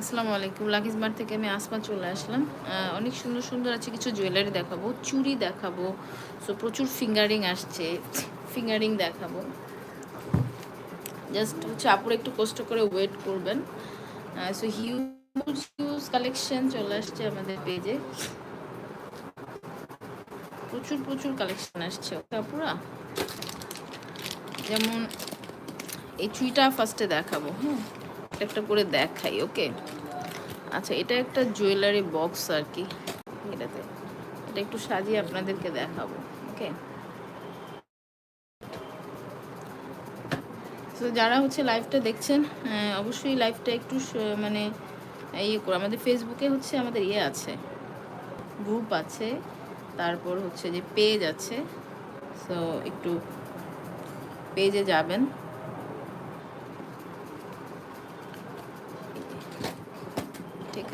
আসসালামু আলাইকুম। লাকিজ মার্ট থেকে আমি আসমা চলে আসলাম। অনেক সুন্দর সুন্দর আছে কিছু জুয়েলারি দেখাবো, চুড়ি দেখাবো। সো প্রচুর ফিঙ্গারিং আসছে। ফিঙ্গারিং দেখাবো। জাস্ট হচ্ছে আপুর একটু কষ্ট করে ওয়েট করবেন। সো হিউজ হিউজ কালেকশন চলে আসছে আমাদের পেজে প্রচুর প্রচুর কালেকশন আসছে। আপুরা? যেমন এই চুইটা ফার্স্টে দেখাবো হ্যাঁ। একটা একটা করে দেখাই ওকে আচ্ছা এটা একটা জুয়েলারি বক্স আর কি, এটাতে। এটা একটু সাজিয়ে আপনাদেরকে দেখাবো ওকে তো যারা হচ্ছে লাইভটা দেখছেন অবশ্যই লাইভটা একটু মানে ইয়ে করে, আমাদের ফেসবুকে হচ্ছে আমাদের ইয়ে আছে গ্রুপ আছে, তারপর হচ্ছে যে পেজ আছে সো একটু পেজে যাবেন।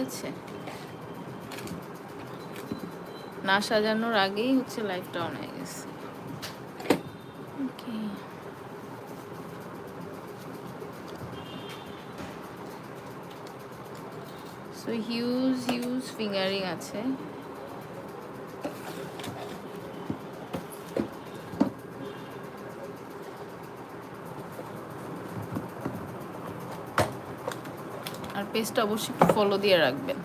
আছে না সাজানোর আগেই হচ্ছে লাইফটা অন হয়ে গেছে। Okay so huge huge finger ring আছে। পেজটা অবশ্যই একটু ফলো দিয়ে রাখবেন।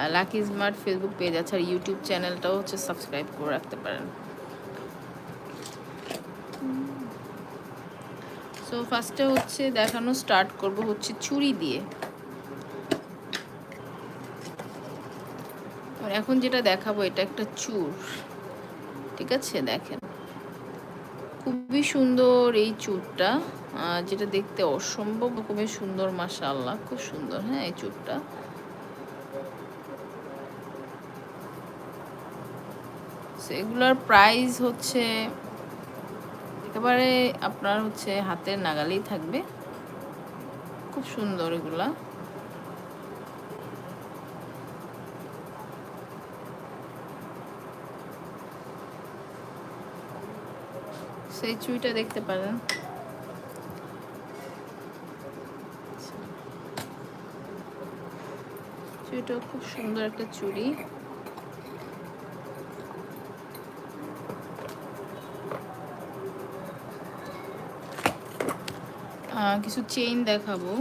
আর লাকি স্মার্ট ফেসবুক পেজ আছে, আর ইউটিউব চ্যানেলটাও হচ্ছে সাবস্ক্রাইব করে রাখতে পারেন। সো ফার্স্টে হচ্ছে দেখানো স্টার্ট করব হচ্ছে চুরি দিয়ে। এখন যেটা দেখাবো, এটা একটা চুর। ঠিক আছে? দেখেন। খুবই সুন্দর এই চুরটা। যেটা দেখতে অসম্ভব রকমের সুন্দর মাশাআল্লাহ খুব সুন্দর হ্যাঁ এই So, এগুলোর প্রাইস হচ্ছে একেবারে আপনার হচ্ছে হাতের নাগালেই থাকবে। খুব সুন্দর এগুলা। সেই চুইটা দেখতে পারেন। চুড়িটা খুব সুন্দর একটা চুড়ি। কিছু চেইন দেখাবো।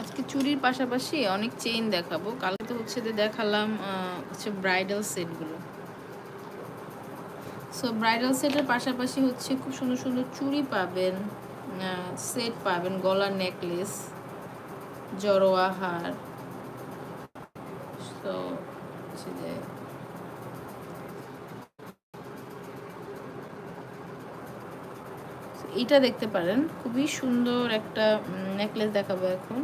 আজকে চুড়ির পাশাপাশি অনেক চেইন দেখাবো। কালকে তো হচ্ছে যে দেখালাম হচ্ছে ব্রাইডাল সেটগুলো সো ব্রাইডাল সেটের পাশাপাশি হচ্ছে খুব সুন্দর সুন্দর চুড়ি পাবেন সেট পাবেন, গলার নেকলেস জড়োয়া হার তো যে এইটা দেখতে পারেন। খুবই সুন্দর একটা নেকলেস দেখাবো এখন।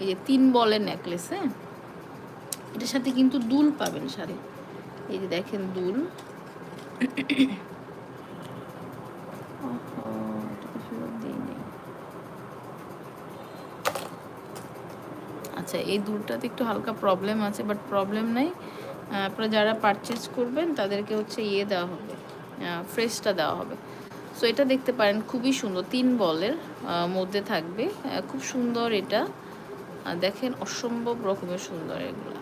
এই যে তিন বলের নেকলেস হ্যাঁ? এটার সাথে কিন্তু দুল পাবেন সাথে এই যে দেখেন দুল। আচ্ছা এই দুলটাতে একটু হালকা প্রবলেম আছে বাট প্রবলেম নাই। আপনারা যারা পারচেজ করবেন, তাদেরকে হচ্ছে ইয়ে দেওয়া হবে। ফ্রেশটা দেওয়া হবে। সো এটা দেখতে পারেন, খুবই সুন্দর। তিন বলের মধ্যে থাকবে। খুব সুন্দর এটা। দেখেন, অসম্ভব রকমের সুন্দর এগুলো।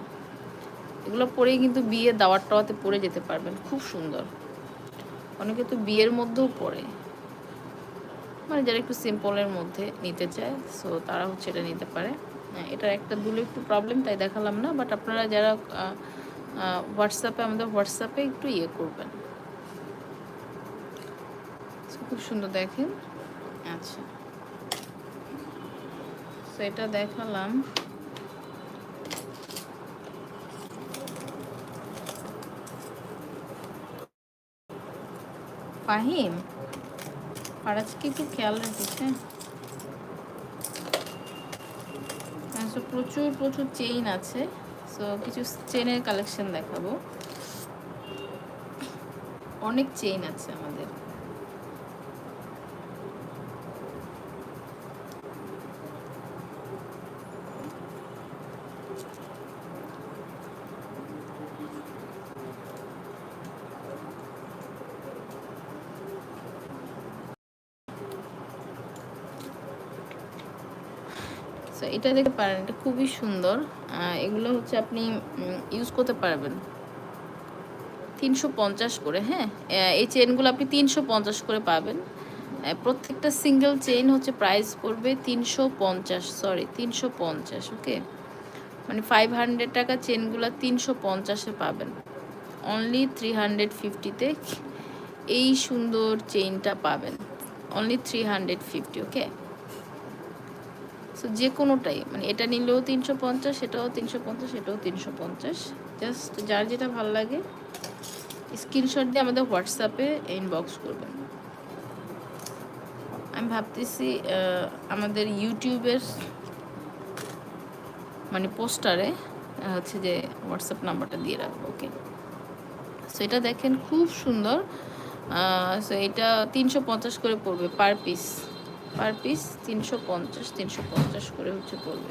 এগুলো পরেই কিন্তু বিয়ে দাওয়ার টাওয়াতে পরে যেতে পারবেন। খুব সুন্দর। অনেকে তো বিয়ের মধ্যেও পরে। মানে যারা একটু সিম্পলের মধ্যে নিতে চায় সো তারা হচ্ছে এটা নিতে পারে। হ্যাঁ, এটার একটা দুলে একটু প্রবলেম তাই দেখালাম না বাট আপনারা যারা হোয়াটসঅ্যাপে আমাদের হোয়াটসঅ্যাপে একটু ইয়ে করবেন। খুব সুন্দর দেখেন। আচ্ছা। এটা দেখালাম। ফাহিম ফারাজকে একটু খেয়াল হ্যাঁ? হ্যাঁ, প্রচুর প্রচুর চেইন আছে। সো কিছু চেনের কালেকশন দেখাবো। অনেক চেইন আছে আমাদের। সো এটা দেখতে পারেন, এটা খুবই সুন্দর। এগুলো হচ্ছে আপনি ইউজ করতে পারবেন। তিনশো পঞ্চাশ করে হ্যাঁ? এই চেনগুলো আপনি তিনশো পঞ্চাশ করে পাবেন। প্রত্যেকটা সিঙ্গেল চেইন হচ্ছে প্রাইস পড়বে তিনশো পঞ্চাশ সরি তিনশো পঞ্চাশ ওকে মানে ফাইভ হান্ড্রেড টাকা চেনগুলো তিনশো পঞ্চাশে পাবেন। অনলি থ্রি হান্ড্রেড ফিফটিতে এই সুন্দর চেইনটা পাবেন। Only three hundred fifty okay so যে কোনোটাই মানে এটা নিলেও তিনশো পঞ্চাশ এটাও তিনশো পঞ্চাশ এটাও তিনশো পঞ্চাশ। জাস্ট যার যেটা ভালো লাগে স্ক্রিনশট দিয়ে আমাদের হোয়াটসঅ্যাপে ইনবক্স করবেন। আমি ভাবতেছি আমাদের ইউটিউবের মানে পোস্টারে হচ্ছে যে হোয়াটসঅ্যাপ নাম্বারটা দিয়ে রাখব ওকে সো এটা দেখেন খুব সুন্দর। সো এটা তিনশো পঞ্চাশ করে পড়বে পার পিস পার পিস তিনশো পঞ্চাশ তিনশো পঞ্চাশ করে হচ্ছে পড়বে।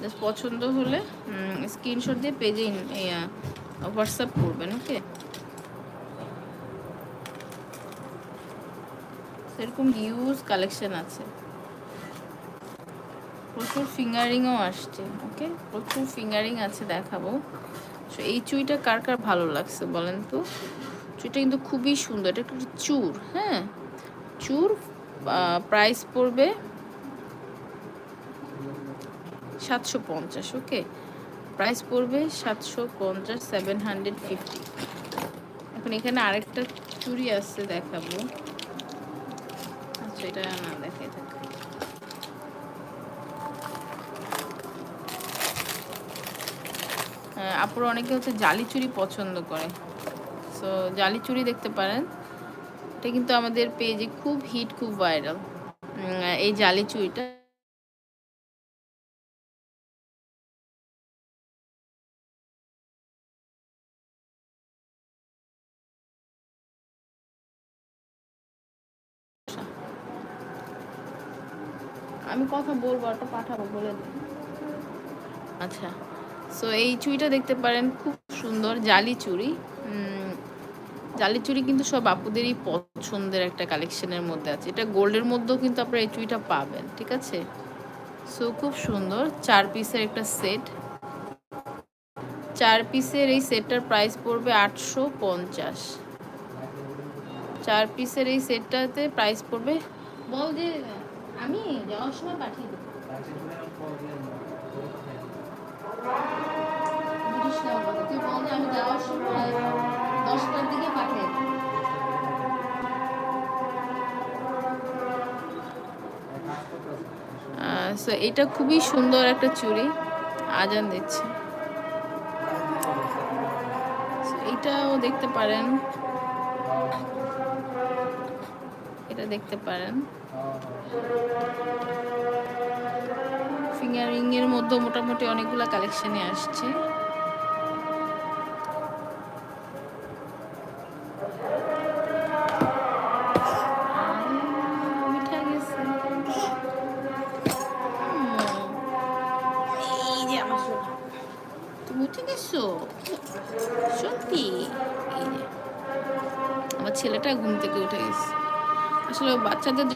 জাস্ট পছন্দ হলে স্ক্রিনশট দিয়ে পেজে হোয়াটসঅ্যাপ করবেন ওকে সেরকম হিউজ কালেকশন আছে। প্রচুর ফিঙ্গারিংও আসছে ওকে প্রচুর ফিঙ্গারিং আছে দেখাবো। সো এই চুইটা কার কার ভালো লাগছে বলেন তো? চুইটা কিন্তু খুবই সুন্দর, এটা একটু চুর হ্যাঁ? চুর প্রাইস পড়বে সাতশো পঞ্চাশ ওকে প্রাইস পড়বে সাতশো পঞ্চাশ সেভেন হান্ড্রেড ফিফটি এখন এখানে আরেকটা চুড়ি আছে দেখাবো। আচ্ছা এটা না দেখাই থাকে। আপুরা অনেকে হচ্ছে জালি চুড়ি পছন্দ করে। সো জালি চুড়ি দেখতে পারেন। এটা কিন্তু আমাদের পেজে খুব হিট, খুব ভাইরাল। এই জালি চুড়িটা আমি কথা বলব, একটা পাঠাবো, বলে আচ্ছা সো এই চুড়িটা দেখতে পারেন, খুব সুন্দর জালি চুড়ি জালি চুড়ি কিন্তু সব আপুদেরই পছন্দের একটা কালেকশনের মধ্যে আছে। এটা গোল্ডের মধ্যেও কিন্তু আপনারা এই চুড়িটা পাবেন, ঠিক আছে? সো খুব সুন্দর। চার পিসের একটা সেট চার পিসের এই সেটটার প্রাইস পড়বে আটশো পঞ্চাশ। চার পিসের এই সেটটাতে প্রাইস পড়বে, বল যে, আমি যাওয়ার সময় পাঠিয়ে দেবো। বল আমি যাওয়ার সময় দশটার দিকে দেবো সো এটা খুবই সুন্দর একটা চুড়ি, আজান দিচ্ছে। এটাও দেখতে পারেন। এটা দেখতে পারেন। ফিঙ্গারিং এর মধ্যে মোটামুটি অনেকগুলা কালেকশনে আসছে। সত্যি? আমার ছেলেটা ঘুম থেকে উঠে গেছে। আসলে বাচ্চাদের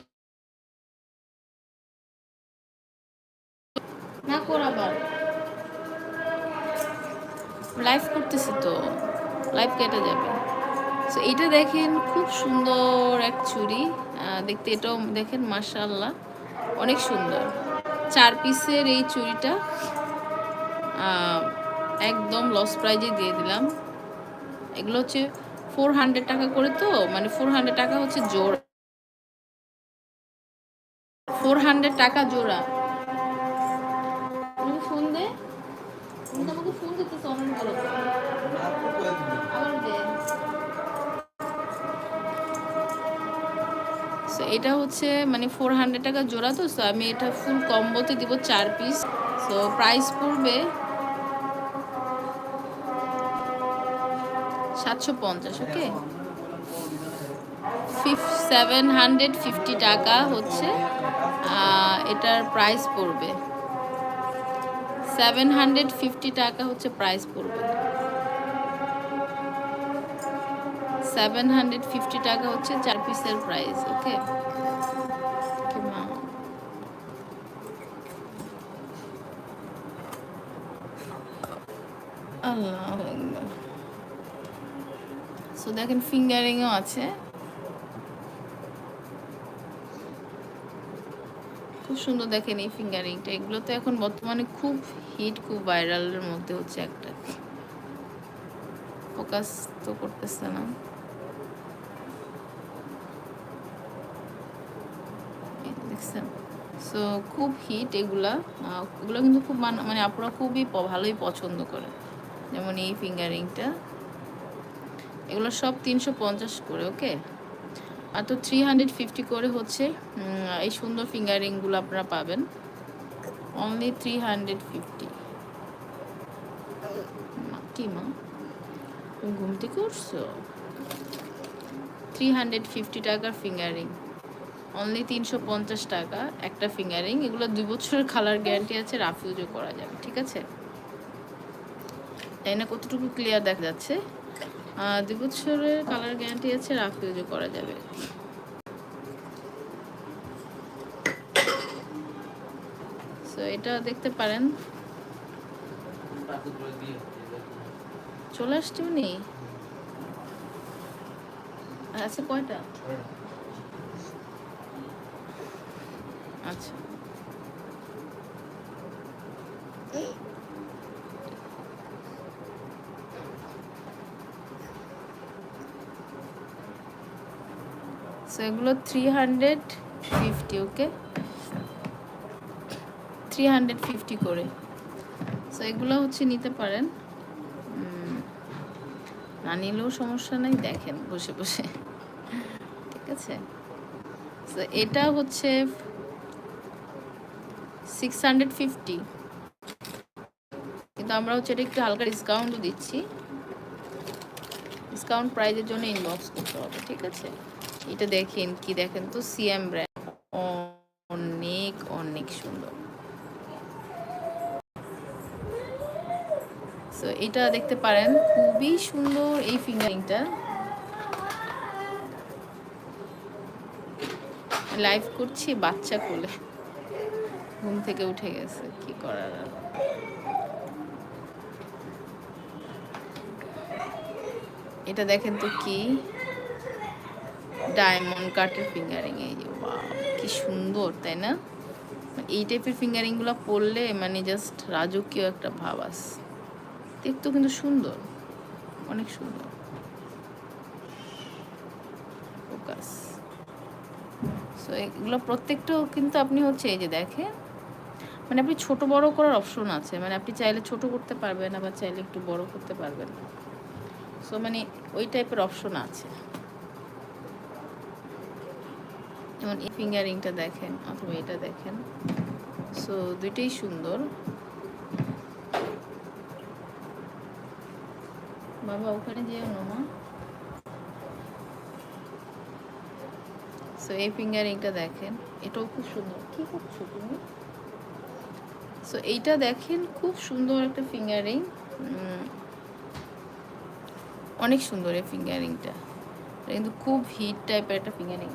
না কর লাইভ করতেছি তো লাইভ কেটে যাবে। তো এটা দেখেন খুব সুন্দর এক চুড়ি। দেখতে এটাও দেখেন মাশাআল্লাহ, অনেক সুন্দর। চার পিসের এই চুড়িটা একদম লস প্রাইজে দিয়ে দিলাম। এগুলো হচ্ছে ফোর হান্ড্রেড টাকা করে তো মানে ফোর হান্ড্রেড টাকা হচ্ছে জোড়া। ফোর হান্ড্রেড টাকা জোড়া। ফোন দে। তো এটা হচ্ছে মানে ফোর হান্ড্রেড টাকা জোড়া তো আমি এটা ফুল কম্বোতে দিব চার পিস সো প্রাইস পড়বে সাতশো পঞ্চাশ ওকে সেভেন হান্ড্রেড ফিফটি টাকা হচ্ছে এটার প্রাইস পড়বে। সেভেন হান্ড্রেড ফিফটি টাকা হচ্ছে প্রাইস পড়বে। সেভেন হান্ড্রেড ফিফটি টাকা হচ্ছে চার পিসের প্রাইস ওকে আল্লাহ। দেখেন ফিঙ্গারিংও আছে। খুব সুন্দর দেখেন এই ফিঙ্গারিংটা এগুলো তো এখন বর্তমানে খুব হিট খুব ভাইরালের মধ্যে হচ্ছে একটা। ফোকাস তো করতেছে না। দেখছেন। সো খুব হিট এগুলা। এগুলো কিন্তু খুব মানে আপুরা খুবই ভালোই পছন্দ করে। যেমন এই ফিঙ্গারিংটা এগুলো সব তিনশো পঞ্চাশ করে, ওকে? আর তো থ্রি হান্ড্রেড ফিফটি করে হচ্ছে এই সুন্দর ফিঙ্গারিংগুলো আপনারা পাবেন। অনলি থ্রি হান্ড্রেড ফিফটি কি মা? তুমি ঘুম থেকে উঠছো থ্রি হান্ড্রেড ফিফটি টাকার ফিঙ্গারিং অনলি তিনশো পঞ্চাশ টাকা একটা ফিঙ্গারিং এগুলো দুই বছরের কালার গ্যারান্টি আছে রাফিউজও করা যাবে, ঠিক আছে? তাই না কতটুকু ক্লিয়ার দেখা যাচ্ছে। দুই বছরের কালার গ্যারান্টি আছে রাফিউজও করা যাবে। সো এটা দেখতে পারেন। চলে আসছে উনি? আচ্ছা কয়টা? আচ্ছা। এগুলো three hundred fifty okay three hundred fifty করে। সো এগুলো হচ্ছে নিতে পারেন। না নিলেও সমস্যা নাই, দেখেন বসে বসে। ঠিক আছে? তো এটা হচ্ছে সিক্স হান্ড্রেড ফিফটি কিন্তু আমরা হচ্ছে এটা একটু হালকা ডিসকাউন্টও দিচ্ছি। ডিসকাউন্ট প্রাইজের জন্য ইনবক্স করতে হবে, ঠিক আছে? এটা দেখেন, কি দেখেন তো? সিএম ব্র্যান্ড অনেক অনেক সুন্দর। সো এটা দেখতে পারেন, খুবই সুন্দর এই ফিঙ্গারিংটা লাইভ করছি বাচ্চা কোলে। ঘুম থেকে উঠে গেছে, কি করার এটা দেখেন তো কি? ডায়মন্ড কাটের ফিঙ্গারিং, এই যে কি সুন্দর, তাই না? এই টাইপের ফিঙ্গারিংগুলো পরলে মানে জাস্ট রাজকীয় একটা ভাব আস, দেখতেও কিন্তু সুন্দর, অনেক সুন্দর। ফোকাস সো এগুলো প্রত্যেকটাও কিন্তু আপনি হচ্ছে, এই যে দেখেন মানে আপনি ছোট বড় করার অপশন আছে মানে আপনি চাইলে ছোট করতে পারবেন, আবার চাইলে একটু বড় করতে পারবেন সো মানে ওই টাইপের অপশন আছে। যেমন এই ফিঙ্গারিংটা দেখেন অথবা এটা দেখেন। সো দুইটাই সুন্দর। বাবা, ওখানে যেও না সো এই ফিঙ্গারিংটা দেখেন, এটাও খুব সুন্দর। কী করছ তুমি? সো এইটা দেখেন, খুব সুন্দর একটা ফিঙ্গারিং। অনেক সুন্দর এই ফিঙ্গারিংটা। কিন্তু খুব হিট টাইপের একটা ফিঙ্গারিং।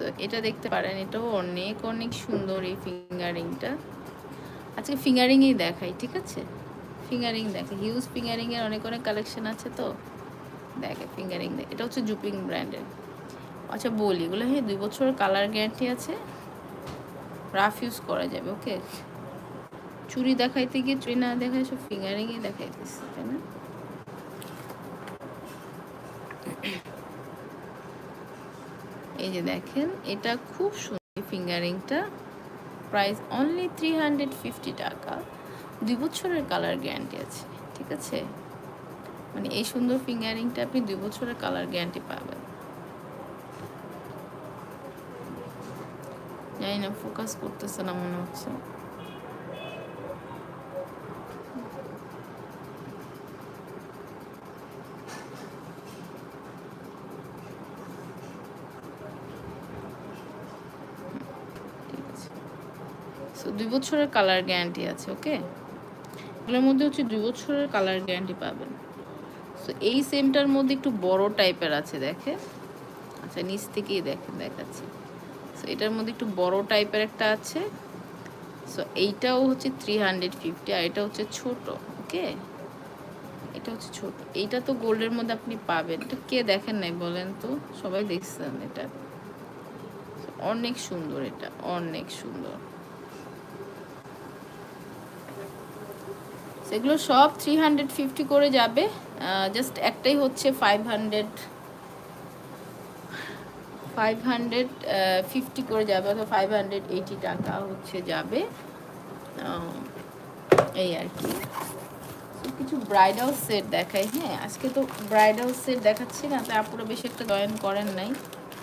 সো এটা দেখতে পারেন, এটাও অনেক অনেক সুন্দর এই ফিঙ্গারিংটা। আজকে ফিঙ্গারিংই দেখাই, ঠিক আছে? ফিঙ্গারিং দেখে, হিউজ ফিঙ্গারিংয়ের অনেক অনেক কালেকশন আছে তো? দেখে, ফিঙ্গারিং দেখে, এটা হচ্ছে জুপিং ব্র্যান্ডের। আচ্ছা বলি, এগুলো হ্যাঁ দুই বছরের কালার গ্যারান্টি আছে। রাফ ইউজ করা যাবে, ওকে? চুরি দেখাইতে গিয়ে চুরি না দেখায়, সব ফিঙ্গারিংই দেখাইতেছে, তাই না? এই যে দেখেন, এটা খুব সুন্দর ফিঙ্গারিংটা। Price only three hundred fifty টাকা। দুই বছরের কালার গ্যারান্টি আছে, ঠিক আছে? মানে এই সুন্দর ফিঙ্গারিংটা আপনি দুই বছরের কালার গ্যারান্টি পাবেন। জানি না ফোকাস করতেছে না মনে হচ্ছে। বছরের কালার গ্যারান্টি আছে ওকে এগুলোর মধ্যে হচ্ছে দুই বছরের কালার গ্যারান্টি পাবেন। সো এই সেমটার মধ্যে একটু বড় টাইপের আছে দেখে আচ্ছা নিচ থেকেই দেখেন, দেখাচ্ছি। সো এটার মধ্যে একটু বড় টাইপের একটা আছে। সো এইটাও হচ্ছে থ্রি হান্ড্রেড ফিফটি আর এটা হচ্ছে ছোট ওকে এটা হচ্ছে ছোট। এইটা তো গোল্ডের মধ্যে আপনি পাবেন। এটা কে দেখেন নাই বলেন তো? সবাই দেখছেন এটা। অনেক সুন্দর এটা, অনেক সুন্দর। সেগুলো সব থ্রি হান্ড্রেড ফিফটি করে যাবে জাস্ট একটাই হচ্ছে five hundred five hundred fifty করে যাবে, অথবা ফাইভ হান্ড্রেড এইটি টাকা হচ্ছে যাবে। এই আর কি। কিছু ব্রাইডাল সেট দেখাই হ্যাঁ আজকে তো ব্রাইডাল সেট দেখাচ্ছি না, তাই আপুরা বেশি একটা জয়েন করেন নাই,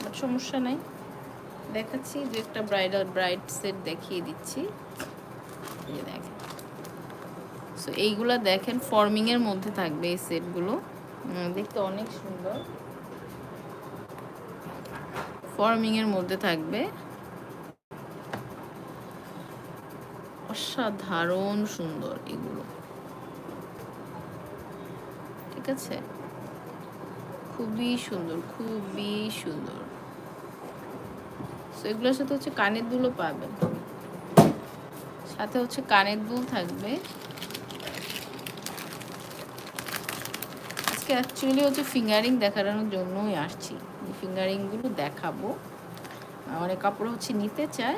বাট সমস্যা নাই। দেখাচ্ছি, যে একটা ব্রাইডাল ব্রাইড সেট দেখিয়ে দিচ্ছি। দেখেন। সো এইগুলা দেখেন ফর্মিং এর মধ্যে থাকবে এই সেটগুলো দেখতে অনেক সুন্দর। ফর্মিং এর মধ্যে থাকবে। অসাধারণ সুন্দর এগুলো। ঠিক আছে? খুবই সুন্দর খুবই সুন্দর। তো এগুলোর সাথে হচ্ছে কানের দুলও পাবেন। সাথে হচ্ছে কানের দুল থাকবে। আজকে অ্যাকচুয়ালি হচ্ছে ফিঙ্গারিং দেখানোর জন্যই আসছি। ফিঙ্গারিংগুলো দেখাবো। অনেক কাপড় হচ্ছে নিতে চায়।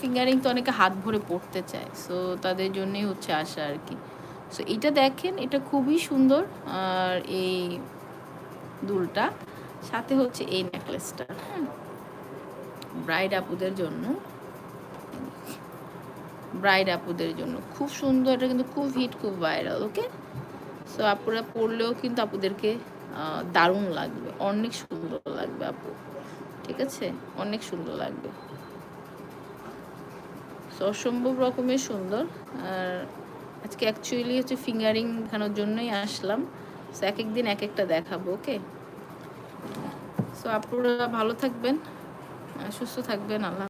ফিঙ্গারিং তো অনেকে হাত ভরে পড়তে চায়। সো তাদের জন্যই হচ্ছে আসা আর কি। সো এটা দেখেন, এটা খুবই সুন্দর। আর এই দুলটা, সাথে হচ্ছে এই নেকলেসটা হ্যাঁ ব্রাইড আপুদের জন্য। ব্রাইড আপুদের জন্য। খুব সুন্দর, এটা কিন্তু খুব হিট খুব ভাইরাল ওকে সো আপুরা পড়লেও কিন্তু আপুদেরকে দারুণ লাগবে। অনেক সুন্দর লাগবে আপু। ঠিক আছে? অনেক সুন্দর লাগবে। সো অসম্ভব রকমের সুন্দর। আর আজকে অ্যাকচুয়ালি হচ্ছে ফিঙ্গারিং দেখানোর জন্যই আসলাম। সো এক এক দিন এক একটা দেখাবো ওকে সো আপুরা ভালো থাকবেন, সুস্থ থাকবেন, আল্লাহ